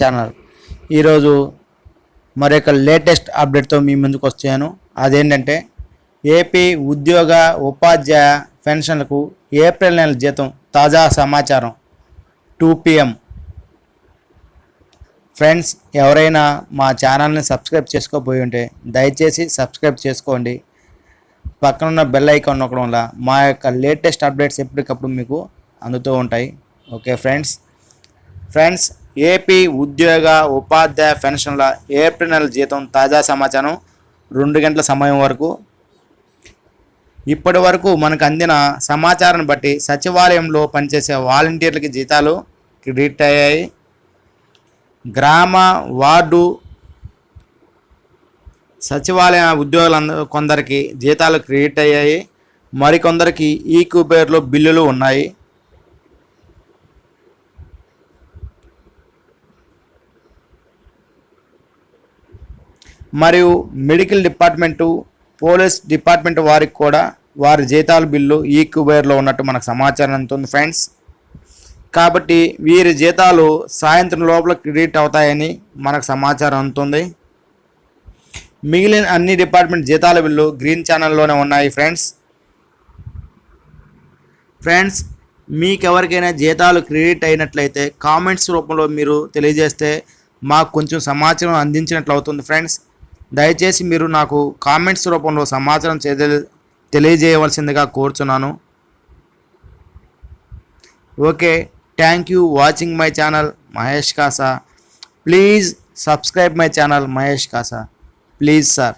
Channel. ఈరోజు మరొక latest అప్డేట్తో మీ ముందుకు వచ్చాను. అదేంటంటే ఏపీ ఉద్యోగ ఉపాధ్యాయ పెన్షన్లకు ఏప్రిల్ నెల జీతం తాజా సమాచారం. Two PM. ఫ్రెండ్స్ ఎవరైనా మా ఛానల్ని సబ్స్క్రైబ్ చేసుకోబోయి ఉంటే దయచేసి సబ్స్క్రైబ్ చేసుకోండి. పక్కన ఉన్న బెల్ ఐకాన్ నొక్కడం వల్ల మా యొక్క లేటెస్ట్ అప్డేట్స్ ఎప్పటికప్పుడు మీకు అందుతూ ఉంటాయి. Okay friends. ఫ్రెండ్స్ ఏపీ ఉద్యోగ ఉపాధ్యాయ పెన్షన్ల ఏప్రిల్ నెల జీతం తాజా సమాచారం. రెండు గంటల సమయం వరకు. ఇప్పటి వరకు మనకు అందిన సమాచారాన్ని బట్టి సచివాలయంలో పనిచేసే వాలంటీర్లకి జీతాలు క్రెడిట్ అయ్యాయి. గ్రామ వార్డు సచివాలయ ఉద్యోగులందరూ కొందరికి జీతాలు క్రెడిట్ అయ్యాయి. మరికొందరికి ఈ బిల్లులు ఉన్నాయి. మరియు మెడికల్ డిపార్ట్మెంటు పోలీస్ డిపార్ట్మెంట్ వారికి కూడా వారి జీతాల బిల్లు ఈ కుబేర్లో ఉన్నట్టు మనకు సమాచారం అందుతుంది ఫ్రెండ్స్. కాబట్టి వీరి జీతాలు సాయంత్రం లోపల క్రెడిట్ అవుతాయని మనకు సమాచారం అందుతుంది. మిగిలిన అన్ని డిపార్ట్మెంట్ జీతాల బిల్లు గ్రీన్ ఛానల్లోనే ఉన్నాయి ఫ్రెండ్స్. ఫ్రెండ్స్ మీకు ఎవరికైనా జీతాలు క్రెడిట్ అయినట్లయితే కామెంట్స్ రూపంలో మీరు తెలియజేస్తే మాకు కొంచెం సమాచారం అందించినట్లు అవుతుంది ఫ్రెండ్స్. దయచేసి మీరు నాకు కామెంట్స్ రూపంలో సమాచారం చేయ తెలియజేయవలసిందిగా కోరుచున్నాను. Okay thank you watching my channel Mahesh Kasa. Please subscribe my channel Mahesh Kasa. Please sir.